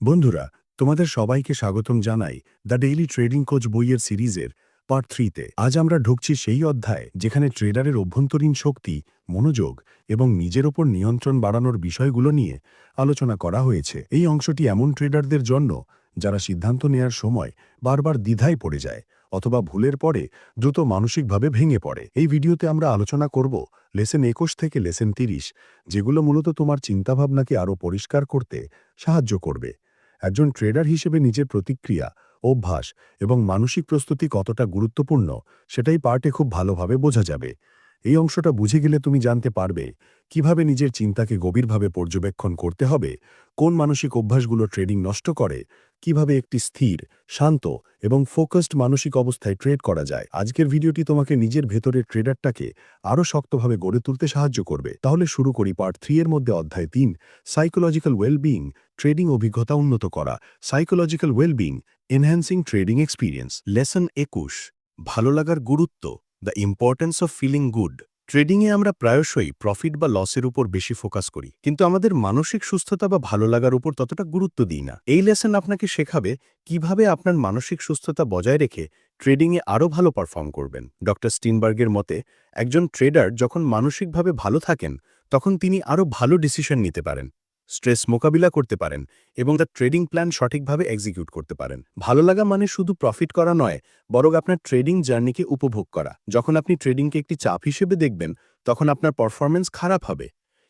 বন্ধুরা, তোমাদের সবাইকে স্বাগতম জানাই দ্য ডেইলি ট্রেডিং কোচ বইয়ের সিরিজের পার্ট থ্রিতে। আজ আমরা ঢুকছি সেই অধ্যায় যেখানে ট্রেডারের অভ্যন্তরীণ শক্তি, মনোযোগ এবং নিজের ওপর নিয়ন্ত্রণ বাড়ানোর বিষয়গুলো নিয়ে আলোচনা করা হয়েছে। এই অংশটি এমন ট্রেডারদের জন্য যারা সিদ্ধান্ত নেয়ার সময় বারবার দ্বিধায় পড়ে যায় অথবা ভুলের পরে দ্রুত মানসিকভাবে ভেঙে পড়ে। এই ভিডিওতে আমরা আলোচনা করব লেসেন একুশ থেকে লেসেন তিরিশ, যেগুলো মূলত তোমার চিন্তাভাবনাকে আরও পরিষ্কার করতে সাহায্য করবে। একজন ট্রেডার হিসেবে নিজের প্রতিক্রিয়া, অভ্যাস এবং মানসিক প্রস্তুতি কতটা গুরুত্বপূর্ণ, সেটাই পার্টে খুব ভালোভাবে বোঝা যাবে। এই অংশটা বুঝে গেলে তুমি জানতে পারবে কীভাবে নিজের চিন্তাকে গভীরভাবে পর্যবেক্ষণ করতে হবে, কোন মানসিক অভ্যাসগুলো ট্রেডিং নষ্ট করে, কীভাবে একটি স্থির, শান্ত এবং ফোকাসড মানসিক অবস্থায় ট্রেড করা যায়। আজকের ভিডিওটি তোমাকে নিজের ভেতরের ট্রেডারটাকে আরও শক্তভাবে গড়ে তুলতে সাহায্য করবে। তাহলে শুরু করি পার্ট থ্রি এর মধ্যে অধ্যায় তিন সাইকোলজিক্যাল ওয়েলবিং ট্রেডিং অভিজ্ঞতা উন্নত করা। Psychological wellbeing enhancing trading experience lesson একুশ, ভালো লাগার গুরুত্ব। The importance of feeling good. ট্রেডিংয়ে আমরা প্রায়শই প্রফিট বা লসের উপর বেশি ফোকাস করি, কিন্তু আমাদের মানসিক সুস্থতা বা ভালো লাগার উপর ততটা গুরুত্ব দিই না। এই লেসন আপনাকে শেখাবে কীভাবে আপনার মানসিক সুস্থতা বজায় রেখে ট্রেডিংয়ে আরও ভালো পারফর্ম করবেন। ডক্টর স্টিনবার্গের মতে, একজন ট্রেডার যখন মানসিকভাবে ভালো থাকেন, তখন তিনি আরও ভালো ডিসিশন নিতে পারেন। স্ট্রেস মোকাবিলা করতে পারেন এবং তার ট্রেডিং প্ল্যান সঠিকভাবে এক্সিকিউট করতে পারেন। ভালো লাগা মানে শুধু প্রফিট করা নয়, বরং আপনার ট্রেডিং জার্নিকে উপভোগ করা। যখন আপনি ট্রেডিংকে একটি চাপ হিসেবে দেখবেন, তখন আপনার পারফরমেন্স খারাপ হবে।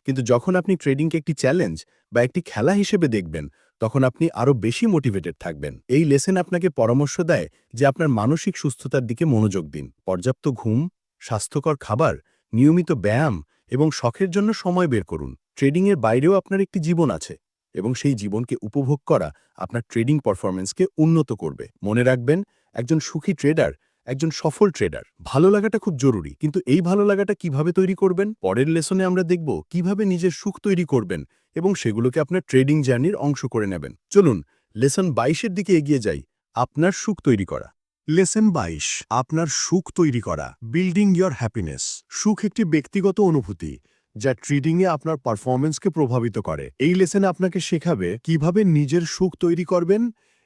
কিন্তু যখন আপনি ট্রেডিংকে একটি চ্যালেঞ্জ বা একটি খেলা হিসেবে দেখবেন, তখন আপনি আরও বেশি মোটিভেটেড থাকবেন। এই লেসেন আপনাকে পরামর্শ দেয় যে আপনার মানসিক সুস্থতার দিকে মনোযোগ দিন। পর্যাপ্ত ঘুম, স্বাস্থ্যকর খাবার, নিয়মিত ব্যায়াম এবং শখের জন্য সময় বের করুন। ট্রেডিংয়ের বাইরেও আপনার একটি জীবন আছে এবং সেই জীবনকে উপভোগ করা আপনার ট্রেডিং পারফরমেন্সকে উন্নত করবে। মনে রাখবেন, একজন সুখী ট্রেডার, একজন সফল ট্রেডার, ভালো লাগাটা খুব জরুরি। কিন্তু এই ভালো লাগাটা কীভাবে তৈরি করবেন? পরের লেসনে আমরা দেখব কীভাবে নিজের সুখ তৈরি করবেন এবং সেগুলোকে আপনার ট্রেডিং জার্নির অংশ করে নেবেন। চলুন, লেসন বাইশের দিকে এগিয়ে যাই। আপনার সুখ তৈরি করা। লেসন বাইশ, আপনার সুখ তৈরি করা। Building your happiness. সুখ একটি ব্যক্তিগত অনুভূতি। যা ট্রেডিংয়ে আপনার পারফরমেন্সকে প্রভাবিত করে। এই লেসনে আপনাকে শেখাবে কীভাবে নিজের সুখ তৈরি করবেন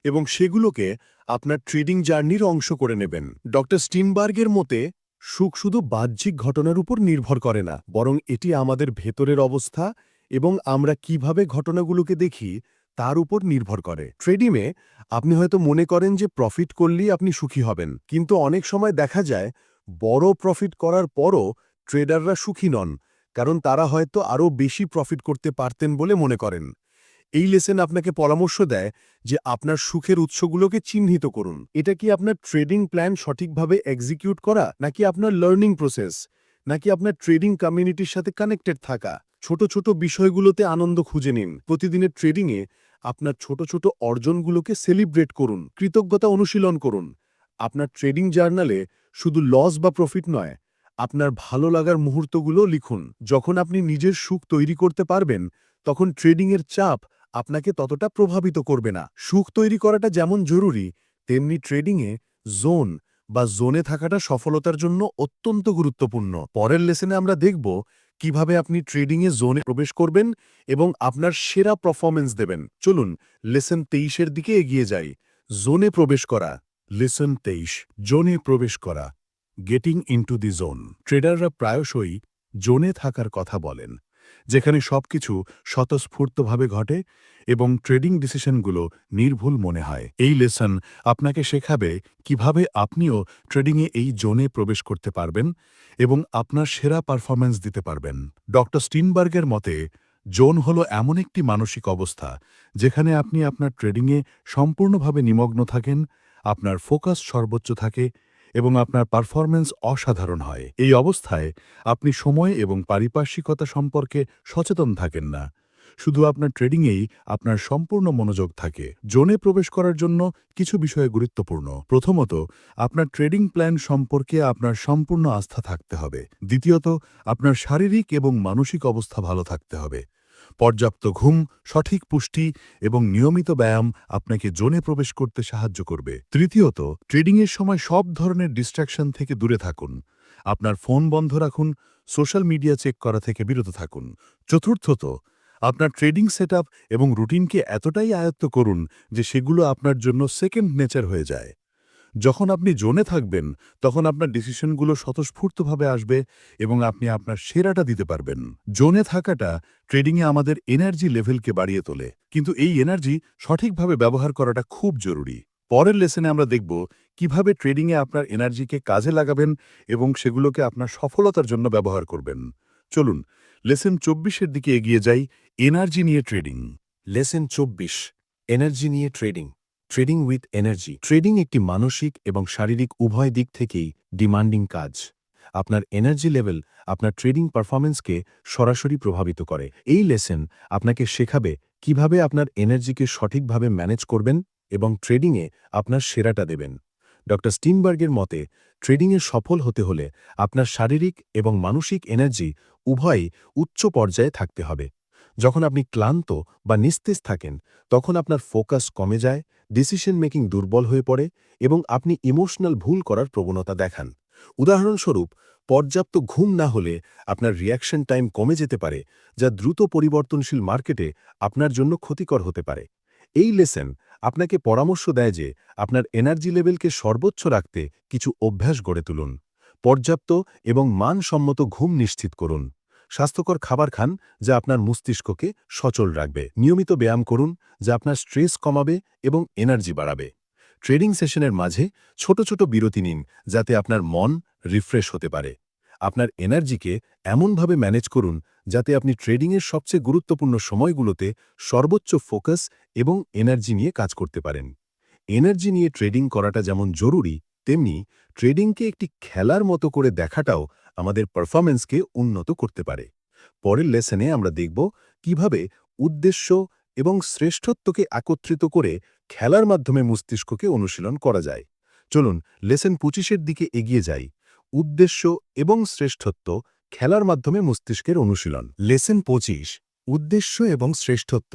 এবং সেগুলোকে আপনার ট্রেডিং জার্নির অংশ করে নেবেন। ড স্টিনবার্গের মতে, সুখ শুধু বাহ্যিক ঘটনার উপর নির্ভর করে না, বরং এটি আমাদের ভেতরের অবস্থা এবং আমরা কীভাবে ঘটনাগুলোকে দেখি তার উপর নির্ভর করে। ট্রেডিংয়ে আপনি হয়তো মনে করেন যে প্রফিট করলেই আপনি সুখী হবেন, কিন্তু অনেক সময় দেখা যায় বড় প্রফিট করার পরও ট্রেডাররা সুখী নন। কারণ তারা হয়তো আরও বেশি প্রফিট করতে পারতেন বলে মনে করেন। এই লেসেন আপনাকে পরামর্শ দেয় যে আপনার সুখের উৎসগুলোকে চিহ্নিত করুন। এটা কি আপনার ট্রেডিং প্ল্যান সঠিকভাবে এক্সিকিউট করা, নাকি আপনার লার্নিং প্রসেস নাকি আপনার ট্রেডিং কমিউনিটির সাথে কানেক্টেড থাকা? ছোট ছোট বিষয়গুলোতে আনন্দ খুঁজে নিন। প্রতিদিনের ট্রেডিংয়ে আপনার ছোট ছোট অর্জনগুলোকে সেলিব্রেট করুন। কৃতজ্ঞতা অনুশীলন করুন। আপনার ট্রেডিং জার্নালে শুধু লস বা প্রফিট নয় আপনার ভালো লাগার মুহূর্তগুলো লিখুন। যখন আপনি নিজের সুখ তৈরি করতে পারবেন, তখন ট্রেডিংয়ের চাপ আপনাকে ততটা প্রভাবিত করবে না। সুখ তৈরি করাটা যেমন জরুরি, তেমনি ট্রেডিংয়ে জোন বা জোনে থাকাটা সফলতার জন্য অত্যন্ত গুরুত্বপূর্ণ। পরের লেসনে আমরা দেখব কীভাবে আপনি ট্রেডিংয়ে জোনে প্রবেশ করবেন এবং আপনার সেরা পারফরমেন্স দেবেন। চলুন, লেসন তেইশের দিকে এগিয়ে যাই। জোনে প্রবেশ করা, লেসন তেইশ, জোনে প্রবেশ করা। Getting into the zone. ট্রেডাররা প্রায়শই জোনে থাকার কথা বলেন, যেখানে সবকিছু স্বতঃস্ফূর্তভাবে ঘটে এবং ট্রেডিং ডিসিশনগুলো নির্ভুল মনে হয়। এই লেসন আপনাকে শেখাবে কীভাবে আপনিও ট্রেডিংয়ে এই জোনে প্রবেশ করতে পারবেন এবং আপনার সেরা পারফরম্যান্স দিতে পারবেন। ড স্টিনবার্গের মতে, জোন হল এমন একটি মানসিক অবস্থা যেখানে আপনি আপনার ট্রেডিংয়ে সম্পূর্ণভাবে নিমগ্ন থাকেন, আপনার ফোকাস সর্বোচ্চ থাকে এবং আপনার পারফরম্যান্স অসাধারণ হয়। এই অবস্থায় আপনি সময় এবং পারিপার্শ্বিকতা সম্পর্কে সচেতন থাকেন না। শুধু আপনার ট্রেডিংয়েই আপনার সম্পূর্ণ মনোযোগ থাকে। জোনে প্রবেশ করার জন্য কিছু বিষয় গুরুত্বপূর্ণ। প্রথমত, আপনার ট্রেডিং প্ল্যান সম্পর্কে আপনার সম্পূর্ণ আস্থা থাকতে হবে। দ্বিতীয়ত, আপনার শারীরিক এবং মানসিক অবস্থা ভালো থাকতে হবে। পর্যাপ্ত ঘুম, সঠিক পুষ্টি এবং নিয়মিত ব্যায়াম আপনাকে জোনে প্রবেশ করতে সাহায্য করবে। তৃতীয়ত, ট্রেডিংয়ের সময় সব ধরনের ডিস্ট্রাকশন থেকে দূরে থাকুন। আপনার ফোন বন্ধ রাখুন, সোশ্যাল মিডিয়া চেক করা থেকে বিরত থাকুন। চতুর্থত, আপনার ট্রেডিং সেটআপ এবং রুটিনকে এতটাই আয়ত্ত করুন যে সেগুলো আপনার জন্য সেকেন্ড নেচার হয়ে যায়। যখন আপনি জোনে থাকবেন, তখন আপনার ডিসিশনগুলো স্বতঃস্ফূর্তভাবে আসবে এবং আপনি আপনার সেরাটা দিতে পারবেন। জোনে থাকাটা ট্রেডিংয়ে আমাদের এনার্জি লেভেলকে বাড়িয়ে তোলে। কিন্তু এই এনার্জি সঠিকভাবে ব্যবহার করাটা খুব জরুরি। পরের লেসনে আমরা দেখব কীভাবে ট্রেডিংয়ে আপনার এনার্জিকে কাজে লাগাবেন এবং সেগুলোকে আপনার সফলতার জন্য ব্যবহার করবেন। চলুন, লেসন চব্বিশের দিকে এগিয়ে যাই এনার্জি নিয়ে ট্রেডিং। লেসন চব্বিশ, এনার্জি নিয়ে trading. Trading with energy trading একটি মানসিক এবং শারীরিক উভয় দিক থেকেই ডিমান্ডিং কাজ। আপনার এনার্জি লেভেল আপনার ট্রেডিং পারফরমেন্সকে সরাসরি প্রভাবিত করে। এই লেসেন আপনাকে শেখাবে কীভাবে আপনার এনার্জিকে সঠিকভাবে ম্যানেজ করবেন এবং ট্রেডিংয়ে আপনার সেরাটা দেবেন। ড স্টিনবার্গের মতে ট্রেডিংয়ে সফল হতে হলে আপনার শারীরিক এবং মানসিক এনার্জি উভয়ই উচ্চ পর্যায়ে থাকতে হবে। যখন আপনি ক্লান্ত বা নিস্তেজ থাকেন, তখন আপনার ফোকাস কমে যায় ডিসিশন মেকিং দুর্বল হয়ে পড়ে এবং আপনি ইমোশনাল ভুল করার প্রবণতা দেখান। উদাহরণস্বরূপ, পর্যাপ্ত ঘুম না হলে আপনার রিয়াকশন টাইম কমে যেতে পারে, যা দ্রুত পরিবর্তনশীল মার্কেটে আপনার জন্য ক্ষতিকর হতে পারে। এই লেসেন আপনাকে পরামর্শ দেয় যে আপনার এনার্জি লেভেলকে সর্বোচ্চ রাখতে কিছু অভ্যাস গড়ে তুলুন। পর্যাপ্ত এবং মানসম্মত ঘুম নিশ্চিত করুন। স্বাস্থ্যকর খাবার খান যা আপনার মস্তিষ্ককে সচল রাখবে। নিয়মিত ব্যায়াম করুন, যা আপনার স্ট্রেস কমাবে এবং এনার্জি বাড়াবে। ট্রেডিং সেশনের মাঝে ছোট ছোট বিরতি নিন, যাতে আপনার মন রিফ্রেশ হতে পারে। আপনার এনার্জিকে এমনভাবে ম্যানেজ করুন, যাতে আপনি ট্রেডিংয়ের সবচেয়ে গুরুত্বপূর্ণ সময়গুলোতে সর্বোচ্চ ফোকাস এবং এনার্জি নিয়ে কাজ করতে পারেন। এনার্জি নিয়ে ট্রেডিং করাটা যেমন জরুরি, তেমনি ট্রেডিংকে একটি খেলার মতো করে দেখাটাও আমাদের পারফরমেন্সকে উন্নত করতে পারে। পরের লেসনে আমরা দেখব কীভাবে উদ্দেশ্য এবং শ্রেষ্ঠত্বকে একত্রিত করে খেলার মাধ্যমে মস্তিষ্ককে অনুশীলন করা যায়। চলুন লেসন পঁচিশের দিকে এগিয়ে যাই। উদ্দেশ্য এবং শ্রেষ্ঠত্ব খেলার মাধ্যমে মস্তিষ্কের অনুশীলন। লেসন পঁচিশ, উদ্দেশ্য এবং শ্রেষ্ঠত্ব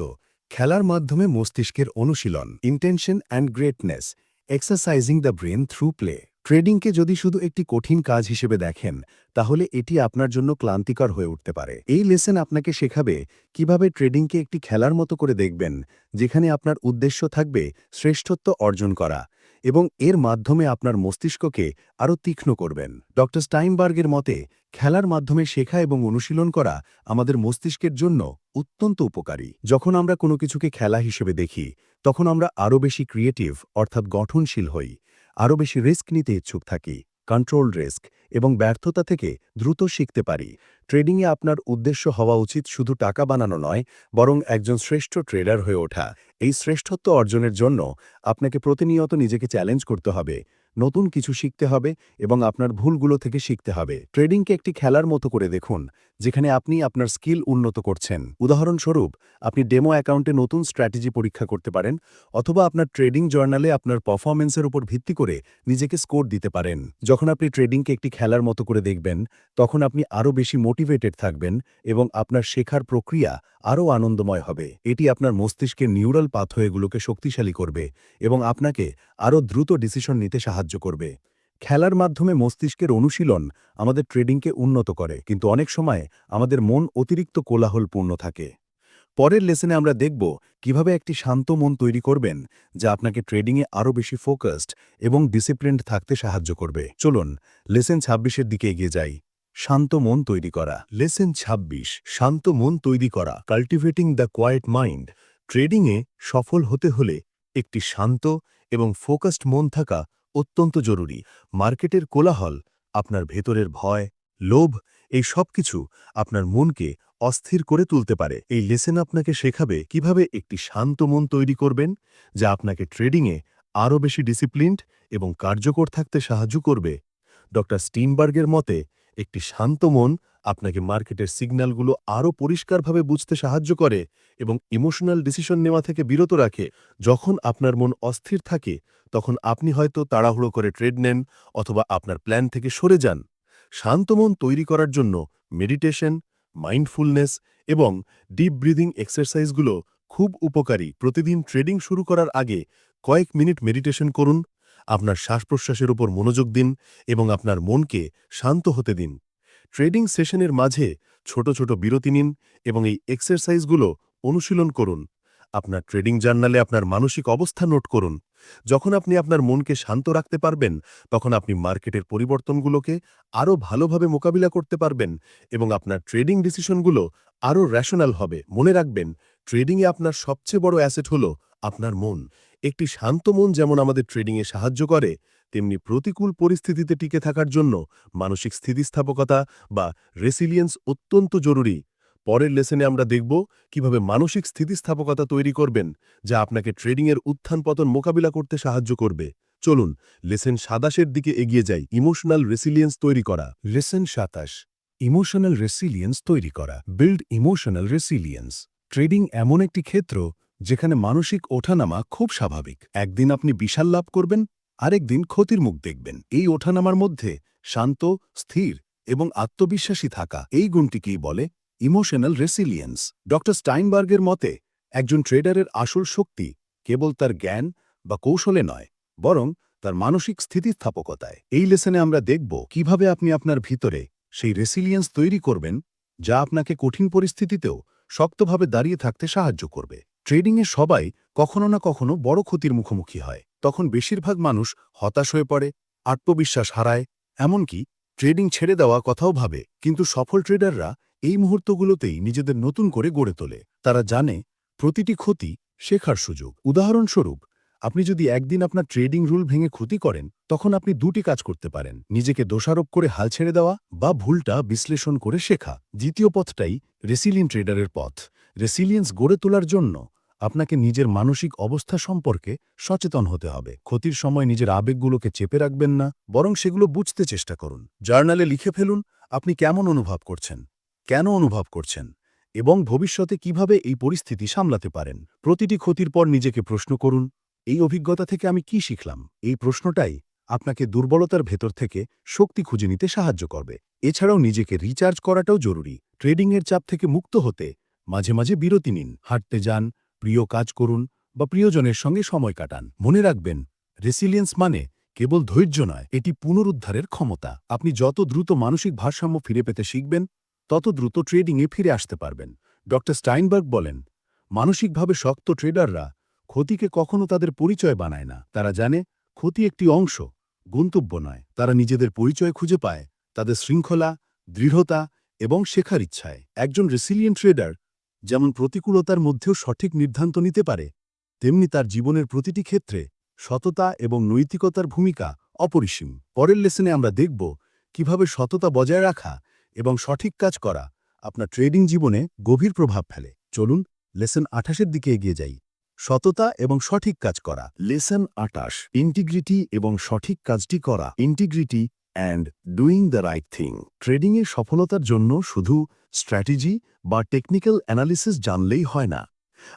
খেলার মাধ্যমে মস্তিষ্কের অনুশীলন। Intention and greatness exercising the brain through play ট্রেডিংকে যদি শুধু একটি কঠিন কাজ হিসেবে দেখেন, তাহলে এটি আপনার জন্য ক্লান্তিকর হয়ে উঠতে পারে। এই লেসেন আপনাকে শেখাবে কীভাবে ট্রেডিংকে একটি খেলার মতো করে দেখবেন, যেখানে আপনার উদ্দেশ্য থাকবে শ্রেষ্ঠত্ব অর্জন করা এবং এর মাধ্যমে আপনার মস্তিষ্ককে আরও তীক্ষ্ণ করবেন। ড স্টাইনবার্গের মতে, খেলার মাধ্যমে শেখা এবং অনুশীলন করা আমাদের মস্তিষ্কের জন্য অত্যন্ত উপকারী। যখন আমরা কোনো কিছুকে খেলা হিসেবে দেখি, তখন আমরা আরও বেশি ক্রিয়েটিভ, অর্থাৎ গঠনশীল হই। আরও বেশি রিস্ক নিতে ইচ্ছুক থাকি, কন্ট্রোল রিস্ক এবং ব্যর্থতা থেকে দ্রুত শিখতে পারি। ট্রেডিংয়ে আপনার উদ্দেশ্য হওয়া উচিত শুধু টাকা বানানো নয়, বরং একজন শ্রেষ্ঠ ট্রেডার হয়ে ওঠা। এই শ্রেষ্ঠত্ব অর্জনের জন্য আপনাকে প্রতিনিয়ত নিজেকে চ্যালেঞ্জ করতে হবে। নতুন কিছু শিখতে হবে এবং আপনার ভুলগুলো থেকে শিখতে হবে। ট্রেডিংকে একটি খেলার মতো করে দেখুন, যেখানে আপনি আপনার স্কিল উন্নত করছেন। উদাহরণস্বরূপ, আপনি ডেমো অ্যাকাউন্টে নতুন স্ট্র্যাটেজি পরীক্ষা করতে পারেন অথবা আপনার ট্রেডিং জার্নালে আপনার পারফরমেন্সের উপর ভিত্তি করে নিজেকে স্কোর দিতে পারেন। যখন আপনি ট্রেডিংকে একটি খেলার মতো করে দেখবেন, তখন আপনি আরও বেশি মোটিভেটেড থাকবেন এবং আপনার শেখার প্রক্রিয়া আরও আনন্দময় হবে। এটি আপনার মস্তিষ্কের নিউরাল পাথওয়েগুলোকে শক্তিশালী করবে এবং আপনাকে আরও দ্রুত ডিসিশন নিতে সাহায্য করবে। খেলার মাধ্যমে মস্তিষ্কের অনুশীলন আমাদের ট্রেডিংকে উন্নত করে, কিন্তু অনেক সময় আমাদের মন অতিরিক্ত কোলাহলপূর্ণ থাকে। পরের লেসনে আমরা দেখব কীভাবে একটি শান্ত মন তৈরি করবেন, যা আপনাকে ট্রেডিংয়ে আরও বেশি ফোকাসড এবং ডিসিপ্লিনড থাকতে সাহায্য করবে। চলুন, লেসেন ছাব্বিশের দিকে এগিয়ে যাই। শান্ত মন তৈরি করা। লেসেন ২৬ শান্ত মন তৈরি করা। Cultivating the quiet mind. ট্রেডিংয়ে সফল হতে হলে একটি শান্ত এবং ফোকাসড মন থাকা অত্যন্ত জরুরি। মার্কেটের কোলাহল, আপনার ভেতরের ভয়, লোভ, এই সব কিছু আপনার মনকে অস্থির করে তুলতে পারে। এই লেসেন আপনাকে শেখাবে কীভাবে একটি শান্ত মন তৈরি করবেন, যা আপনাকে ট্রেডিংয়ে আরও বেশি ডিসিপ্লিনড এবং কার্যকর থাকতে সাহায্য করবে। ড স্টিমবার্গের মতে, একটি শান্ত মন আপনাকে মার্কেটের সিগন্যালগুলো আরও পরিষ্কারভাবে বুঝতে সাহায্য করে এবং ইমোশনাল ডিসিশন নেওয়া থেকে বিরত রাখে। যখন আপনার মন অস্থির থাকে, তখন আপনি হয়তো তাড়াহুড়ো করে ট্রেড নেন অথবা আপনার প্ল্যান থেকে সরে যান। শান্ত মন তৈরি করার জন্য মেডিটেশন, মাইন্ডফুলনেস এবং ডিপ ব্রিদিং এক্সারসাইজগুলো খুব উপকারী। প্রতিদিন ট্রেডিং শুরু করার আগে কয়েক মিনিট মেডিটেশন করুন, আপনার শ্বাস প্রশ্বাসের উপর মনোযোগ দিন এবং আপনার মনকে শান্ত হতে দিন। ট্রেডিং সেশনের মাঝে ছোট ছোট বিরতি নিন এবং এই এক্সারসাইজগুলো অনুশীলন করুন। আপনার ট্রেডিং জার্নালে আপনার মানসিক অবস্থা নোট করুন। যখন আপনি আপনার মনকে শান্ত রাখতে পারবেন, তখন আপনি মার্কেটের পরিবর্তনগুলোকে আরও ভালোভাবে মোকাবিলা করতে পারবেন এবং আপনার ট্রেডিং ডিসিশনগুলো আরও র্যাশনাল হবে। মনে রাখবেন, ট্রেডিংয়ে আপনার সবচেয়ে বড় অ্যাসেট হল আপনার মন। একটি শান্ত মন যেমন আমাদের ট্রেডিংয়ে সাহায্য করে তেমনি প্রতিকূল পরিস্থিতিতে টিকে থাকার জন্য মানসিক স্থিতিস্থাপকতা বা রেসিলিয়েন্স অত্যন্ত জরুরি। পরের লেসনে আমরা দেখব কীভাবে মানসিক স্থিতিস্থাপকতা তৈরি করবেন, যা আপনাকে ট্রেডিংয়ের উত্থান পতন মোকাবিলা করতে সাহায্য করবে। চলুন, লেসেন সাদাশের দিকে এগিয়ে যাই, ইমোশনাল রেসিলিয়েন্স তৈরি করা। লেসেন সাতাশ, ইমোশনাল রেসিলিয়েন্স তৈরি করা। Build emotional resilience. ট্রেডিং এমন একটি ক্ষেত্র, যেখানে মানসিক ওঠানামা খুব স্বাভাবিক। একদিন আপনি বিশাল লাভ করবেন আরেক দিন ক্ষতির মুখ দেখবেন। এই ওঠানামার মধ্যে শান্ত, স্থির এবং আত্মবিশ্বাসী থাকা এই গুণটিকেই বলে ইমোশনাল রেসিলিয়েন্স। ড স্টাইনবার্গের মতে, একজন ট্রেডারের আসল শক্তি কেবল তার জ্ঞান বা কৌশলে নয়, বরং তার মানসিক স্থিতিস্থাপকতায়। এই লেসনে আমরা দেখব কীভাবে আপনি আপনার ভিতরে সেই রেসিলিয়েন্স তৈরি করবেন, যা আপনাকে কঠিন পরিস্থিতিতেও শক্তভাবে দাঁড়িয়ে থাকতে সাহায্য করবে। ট্রেডিংয়ে সবাই কখনো না কখনো বড় ক্ষতির মুখোমুখি হয়। তখন বেশিরভাগ মানুষ হতাশ হয়ে পড়ে, আত্মবিশ্বাস হারায়, এমনকি ট্রেডিং ছেড়ে দেওয়া কথাও ভাবে। কিন্তু সফল ট্রেডাররা এই মুহূর্তগুলোতেই নিজেদের নতুন করে গড়ে তোলে। তারা জানে, প্রতিটি ক্ষতি শেখার সুযোগ। উদাহরণস্বরূপ, আপনি যদি একদিন আপনার ট্রেডিং রুল ভেঙে ক্ষতি করেন, তখন আপনি দুটি কাজ করতে পারেন। নিজেকে দোষারোপ করে হাল ছেড়ে দেওয়া বা ভুলটা বিশ্লেষণ করে শেখা। দ্বিতীয় পথটাই রেসিলিয়েন্ট ট্রেডারের পথ। রেসিলিয়েন্স গড়ে তোলার জন্য আপনাকে নিজের মানসিক অবস্থা সম্পর্কে সচেতন হতে হবে। ক্ষতির সময় নিজের আবেগগুলোকে চেপে রাখবেন না, বরং সেগুলো বুঝতে চেষ্টা করুন। জার্নালে লিখে ফেলুন, আপনি কেমন অনুভব করছেন, কেন অনুভব করছেন, এবং ভবিষ্যতে কীভাবে এই পরিস্থিতি সামলাতে পারেন। প্রতিটি ক্ষতির পর নিজেকে প্রশ্ন করুন, এই অভিজ্ঞতা থেকে আমি কি শিখলাম? এই প্রশ্নটাই আপনাকে দুর্বলতার ভেতর থেকে শক্তি খুঁজে নিতে সাহায্য করবে। এছাড়াও নিজেকে রিচার্জ করাটাও জরুরি। ট্রেডিংয়ের চাপ থেকে মুক্ত হতে মাঝে মাঝে বিরতি নিন, হাঁটতে যান প্রিয় কাজ করুন বা প্রিয়জনের সঙ্গে সময় কাটান। মনে রাখবেন, রেসিলিয়েন্স মানে কেবল ধৈর্য নয়, এটি পুনরুদ্ধারের ক্ষমতা। আপনি যত দ্রুত মানসিক ভারসাম্য ফিরে পেতে শিখবেন, তত দ্রুত ট্রেডিংয়ে ফিরে আসতে পারবেন। ড. স্টাইনবার্গ বলেন, মানসিকভাবে শক্ত ট্রেডাররা ক্ষতিকে কখনো তাদের পরিচয় বানায় না। তারা জানে, ক্ষতি একটি অংশ, গন্তব্য নয়। তারা নিজেদের পরিচয় খুঁজে পায়, তাদের শৃঙ্খলা, দৃঢ়তা এবং শেখার ইচ্ছায়। একজন রেসিলিয়েন্ট ট্রেডার যেমন প্রতিকূলতার মধ্যেও সঠিক নির্ধান্ত নিতে পারে, তেমনি তার জীবনের প্রতিটি ক্ষেত্রে সততা এবং নৈতিকতার ভূমিকা অপরিসীম। পরের লেসনে আমরা দেখব কীভাবে সততা বজায় রাখা এবং সঠিক কাজ করা আপনার ট্রেডিং জীবনে গভীর প্রভাব ফেলে। চলুন লেসন আঠাশের দিকে এগিয়ে যাই। সততা এবং সঠিক কাজ করা। লেসন আটাশ ইন্টিগ্রিটি এবং সঠিক কাজটি করা। Integrity and doing the right thing ট্রেডিংয়ে সফলতার জন্য শুধু স্ট্র্যাটেজি বা টেকনিক্যাল অ্যানালিসিস জানলেই হয় না।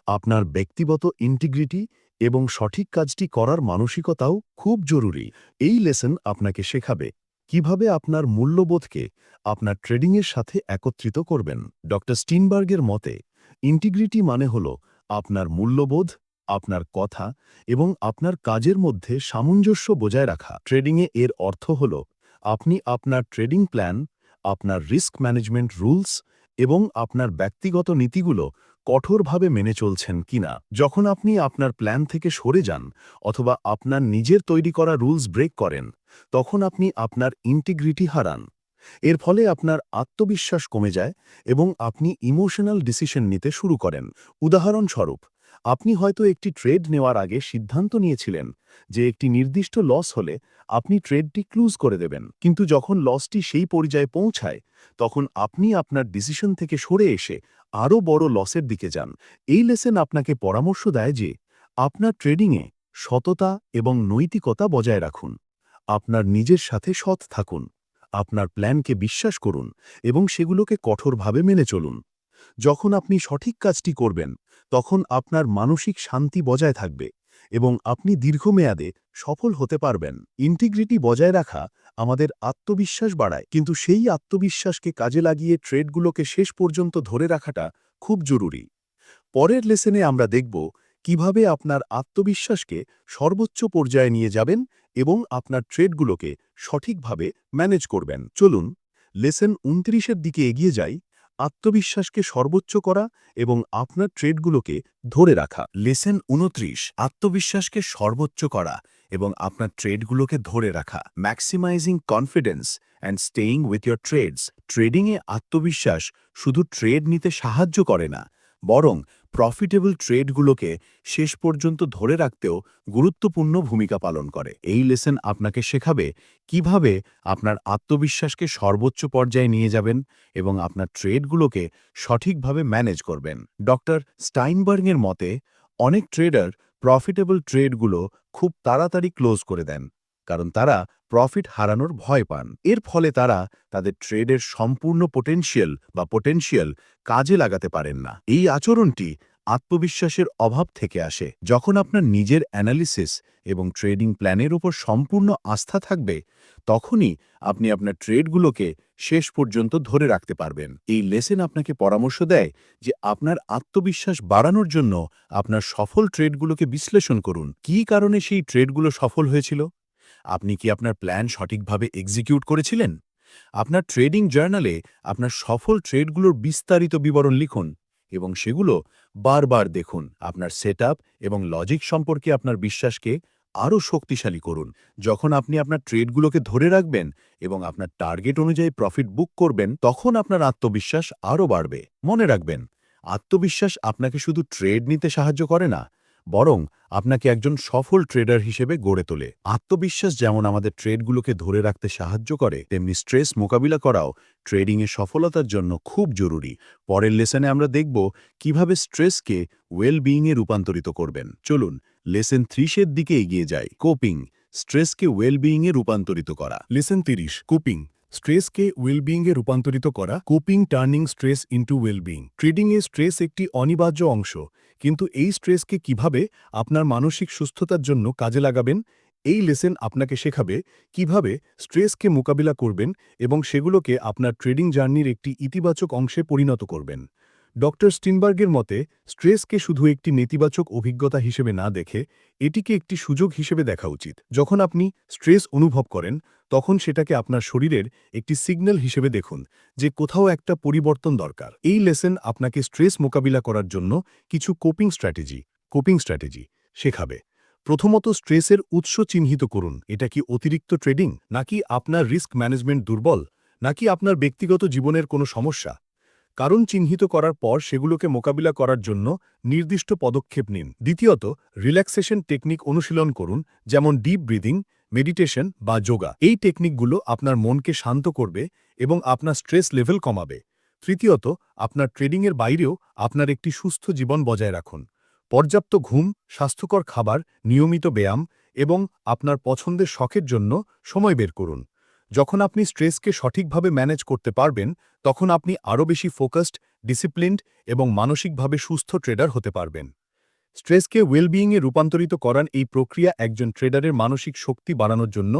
আপনার ব্যক্তিগত ইন্টিগ্রিটি এবং সঠিক কাজটি করার মানসিকতাও খুব জরুরি। এই লেসন আপনাকে শেখাবে কীভাবে আপনার মূল্যবোধকে আপনার ট্রেডিংয়ের সাথে একত্রিত করবেন। ড স্টিনবার্গের মতে ইন্টিগ্রিটি মানে হল আপনার মূল্যবোধ, আপনার কথা এবং আপনার কাজের মধ্যে সামঞ্জস্য বজায় রাখা। ট্রেডিংয়ে এর অর্থ হল আপনি আপনার ট্রেডিং প্ল্যান, আপনার রিস্ক ম্যানেজমেন্ট রুলস এবং আপনার ব্যক্তিগত নীতিগুলো কঠোরভাবে মেনে চলছেন কিনা। যখন আপনি আপনার প্ল্যান থেকে সরে যান অথবা আপনার নিজের তৈরি করা রুলস ব্রেক করেন, তখন আপনি আপনার ইন্টিগ্রিটি হারান। এর ফলে আপনার আত্মবিশ্বাস কমে যায় এবং আপনি ইমোশনাল ডিসিশন নিতে শুরু করেন। উদাহরণস্বরূপ আপনি হয়তো একটি ট্রেড নেওয়ার আগে সিদ্ধান্ত নিয়েছিলেন যে একটি নির্দিষ্ট লস হলে আপনি ট্রেডটি ক্লুজ করে দেবেন। কিন্তু যখন লসটি সেই পর্যায়ে পৌঁছায়, তখন আপনি আপনার ডিসিশন থেকে সরে এসে আরও বড় লসের দিকে যান। এই লেসেন আপনাকে পরামর্শ দেয় যে আপনার ট্রেডিংয়ে সততা এবং নৈতিকতা বজায় রাখুন। আপনার নিজের সাথে সৎ থাকুন। আপনার প্ল্যানকে বিশ্বাস করুন এবং সেগুলোকে কঠোরভাবে মেনে চলুন। যখন আপনি সঠিক কাজটি করবেন, তখন আপনার মানসিক শান্তি বজায় থাকবে এবং আপনি দীর্ঘমেয়াদে সফল হতে পারবেন। ইন্টিগ্রিটি বজায় রাখা আমাদের আত্মবিশ্বাস বাড়ায়, কিন্তু সেই আত্মবিশ্বাসকে কাজে লাগিয়ে ট্রেডগুলোকে শেষ পর্যন্ত ধরে রাখাটা খুব জরুরি। পরের লেসনে আমরা দেখব কীভাবে আপনার আত্মবিশ্বাসকে সর্বোচ্চ পর্যায়ে নিয়ে যাবেন এবং আপনার ট্রেডগুলোকে সঠিকভাবে ম্যানেজ করবেন। চলুন, লেসন উনত্রিশের দিকে এগিয়ে যাই। আত্মবিশ্বাসকে সর্বোচ্চ করা এবং আপনার ট্রেডগুলোকে ধরে রাখা। লেসেন উনত্রিশ, আত্মবিশ্বাসকে সর্বোচ্চ করা এবং আপনার ট্রেডগুলোকে ধরে রাখা। Maximizing confidence and staying with your trades ট্রেডিংয়ে আত্মবিশ্বাস শুধু ট্রেড নিতে সাহায্য করে না, বরং প্রফিটেবল ট্রেডগুলোকে শেষ পর্যন্ত ধরে রাখতেও গুরুত্বপূর্ণ ভূমিকা পালন করে। এই লেসন আপনাকে শেখাবে কীভাবে আপনার আত্মবিশ্বাসকে সর্বোচ্চ পর্যায়ে নিয়ে যাবেন এবং আপনার ট্রেডগুলোকে সঠিকভাবে ম্যানেজ করবেন। ডক্টর স্টাইনবার্গের মতে, অনেক ট্রেডার প্রফিটেবল ট্রেডগুলো খুব তাড়াতাড়ি ক্লোজ করে দেন। কারণ তারা প্রফিট হারানোর ভয় পান। এর ফলে তারা তাদের ট্রেডের সম্পূর্ণ পোটেনশিয়াল বা পোটেনশিয়াল কাজে লাগাতে পারেন না। এই আচরণটি আত্মবিশ্বাসের অভাব থেকে আসে। যখন আপনার নিজের অ্যানালিসিস এবং ট্রেডিং প্ল্যানের উপর সম্পূর্ণ আস্থা থাকবে, তখনই আপনি আপনার ট্রেডগুলোকে শেষ পর্যন্ত ধরে রাখতে পারবেন। এই লেসেন আপনাকে পরামর্শ দেয় যে আপনার আত্মবিশ্বাস বাড়ানোর জন্য আপনার সফল ট্রেডগুলোকে বিশ্লেষণ করুন। কী কারণে সেই ট্রেডগুলো সফল হয়েছিল? আপনি কি আপনার প্ল্যান সঠিকভাবে এক্সিকিউট করেছিলেন? আপনার ট্রেডিং জার্নালে আপনার সফল ট্রেডগুলোর বিস্তারিত বিবরণ লিখুন এবং সেগুলো বারবার দেখুন। আপনার সেট এবং লজিক সম্পর্কে আপনার বিশ্বাসকে আরও শক্তিশালী করুন। যখন আপনি আপনার ট্রেডগুলোকে ধরে রাখবেন এবং আপনার টার্গেট অনুযায়ী প্রফিট বুক করবেন, তখন আপনার আত্মবিশ্বাস আরও বাড়বে। মনে রাখবেন, আত্মবিশ্বাস আপনাকে শুধু ট্রেড নিতে সাহায্য করে না বরং আপনাকে একজন সফল ট্রেডার হিসেবে গড়ে তোলে। আত্মবিশ্বাস যেমন আমাদের ট্রেডগুলোকে ধরে রাখতে সাহায্য করে, তেমনি স্ট্রেস মোকাবিলা করাও ট্রেডিংয়ে সফলতার জন্য খুব জরুরি। পরের লেসনে আমরা দেখব কীভাবে স্ট্রেসকে ওয়েল বিইংয়ে রূপান্তরিত করবেন। চলুন লেসন ত্রিশের দিকে এগিয়ে যাই। কোপিং স্ট্রেসকে ওয়েল বিইংয়ে রূপান্তরিত করা। লেসন তিরিশ কোপিং স্ট্রেসকে ওয়েলবিইংয়ে রূপান্তরিত করা coping turning stress into wellbeing ট্রেডিংয়ে stress একটি অনিবার্য অংশ, কিন্তু এই স্ট্রেসকে কীভাবে আপনার মানসিক সুস্থতার জন্য কাজে লাগাবেন, এই লেসেন আপনাকে শেখাবে কীভাবে স্ট্রেসকে মোকাবিলা করবেন এবং সেগুলোকে আপনার ট্রেডিং জার্নির একটি ইতিবাচক অংশে পরিণত করবেন। ডক্টর স্টিনবার্গের মতে, স্ট্রেসকে শুধু একটি নেতিবাচক অভিজ্ঞতা হিসেবে না দেখে, এটিকে একটি সুযোগ হিসেবে দেখা উচিত। যখন আপনি স্ট্রেস অনুভব করেন, তখন সেটাকে আপনার শরীরের একটি সিগন্যাল হিসেবে দেখুন, যে কোথাও একটা পরিবর্তন দরকার। এই লেসেন আপনাকে স্ট্রেস মোকাবিলা করার জন্য কিছু কোপিং স্ট্র্যাটেজি কোপিং স্ট্র্যাটেজি শেখাবে। প্রথমত স্ট্রেসের উৎস চিহ্নিত করুন। এটা কি অতিরিক্ত ট্রেডিং? নাকি আপনার রিস্ক ম্যানেজমেন্ট দুর্বল? নাকি আপনার ব্যক্তিগত জীবনের কোনো সমস্যা? কারণ চিহ্নিত করার পর সেগুলোকে মোকাবিলা করার জন্য নির্দিষ্ট পদক্ষেপ নিন। দ্বিতীয়ত, রিল্যাক্সেশন টেকনিক অনুশীলন করুন, যেমন ডিপ ব্রিদিং, মেডিটেশন বা যোগা। এই টেকনিকগুলো আপনার মনকে শান্ত করবে এবং আপনার স্ট্রেস লেভেল কমাবে। তৃতীয়ত, আপনার ট্রেডিংয়ের বাইরেও আপনার একটি সুস্থ জীবন বজায় রাখুন। পর্যাপ্ত ঘুম, স্বাস্থ্যকর খাবার, নিয়মিত ব্যায়াম এবং আপনার পছন্দের শখের জন্য সময় বের করুন। যখন আপনি স্ট্রেসকে সঠিকভাবে ম্যানেজ করতে পারবেন, তখন আপনি আরও বেশি ফোকাসড, ডিসিপ্লিনড এবং মানসিকভাবে সুস্থ ট্রেডার হতে পারবেন। স্ট্রেসকে ওয়েলবিইংয়ে রূপান্তরিত করার এই প্রক্রিয়া একজন ট্রেডারের মানসিক শক্তি বাড়ানোর জন্য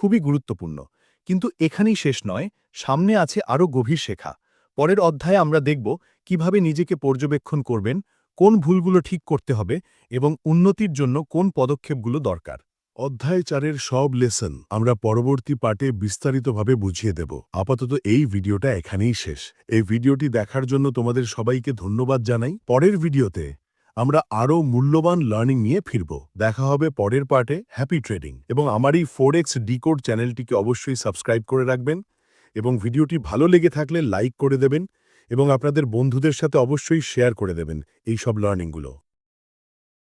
খুবই গুরুত্বপূর্ণ। কিন্তু এখানেই শেষ নয়, সামনে আছে আরও গভীর শেখা। পরের অধ্যায়ে আমরা দেখব কীভাবে নিজেকে পর্যবেক্ষণ করবেন, কোন ভুলগুলো ঠিক করতে হবে এবং উন্নতির জন্য কোন পদক্ষেপগুলো দরকার। অধ্যায় চারের সব লেসন আমরা পরবর্তী পার্টে বিস্তারিতভাবে বুঝিয়ে দেব। আপাতত এই ভিডিওটা এখানেই শেষ। এই ভিডিওটি দেখার জন্য তোমাদের সবাইকে ধন্যবাদ জানাই। পরের ভিডিওতে আমরা আরও মূল্যবান লার্নিং নিয়ে ফিরব। দেখা হবে পরের পার্টে হ্যাপি ট্রেডিং। এবং আমার এই ফোর এক্স ডিকোড চ্যানেলটিকে অবশ্যই সাবস্ক্রাইব করে রাখবেন এবং ভিডিওটি ভালো লেগে থাকলে লাইক করে দেবেন এবং আপনাদের বন্ধুদের সাথে অবশ্যই শেয়ার করে দেবেন এই সব লার্নিংগুলো।